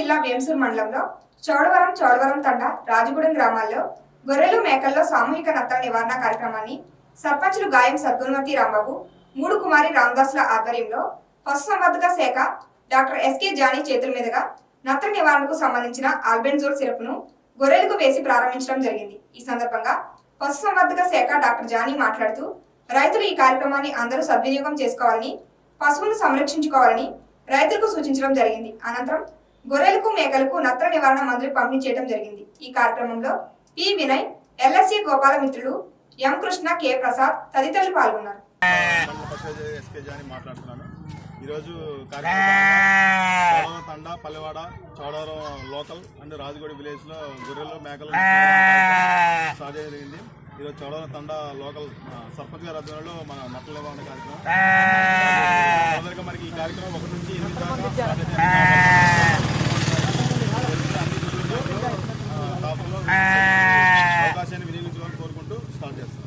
జిల్లా వేంసూర్ మండలంలో చౌడవరం చౌడవరం తండ రాజగూడెం గ్రామాల్లో గొర్రెలు మేకల్లో సామూహిక నత్తల నివారణ కార్యక్రమాన్ని సర్పంచులు గాయం సద్గుణవతి రాంబాబు మూడు కుమారి రామదాసుల ఆధ్వర్యంలో పశుసంవర్ధక శాఖ డాక్టర్ ఎస్కే జానీ చేతుల మీదుగా నత్త నివారణకు సంబంధించిన ఆల్బెన్జోల్ సిరప్ను గొర్రెలకు వేసి ప్రారంభించడం జరిగింది. ఈ సందర్భంగా పశుసంవర్ధక శాఖ డాక్టర్ జానీ మాట్లాడుతూ రైతులు ఈ కార్యక్రమాన్ని అందరూ సద్వినియోగం చేసుకోవాలని పశువులను సంరక్షించుకోవాలని రైతులకు సూచించడం జరిగింది. అనంతరం గొర్రెలకు మేకలకు నత్ర నివారణ మందులు పంపిణీ చేయడం జరిగింది. ఈ కార్యక్రమంలో పి. వినయ్ ఎల్ఎస్సి గోపాలమిత్రులు ఎం. కృష్ణ కె. ప్రసాద్ తదితరులు పాల్గొన్నారు. ఈరోజు కార్యక్రమం తండ పల్లెవాడ చౌడవరం లోకల్ అండ్ రాజగోడి విలేజ్లో గొర్రెలు మేకలు స్టార్ట్ జరిగింది. ఈరోజు చౌడవరం తండ లోకల్ సర్పంచ్ గారి ఆధ్వర్యంలో మన నట్టల నివారణ కార్యక్రమం. మనకి ఈ కార్యక్రమం ఒకటో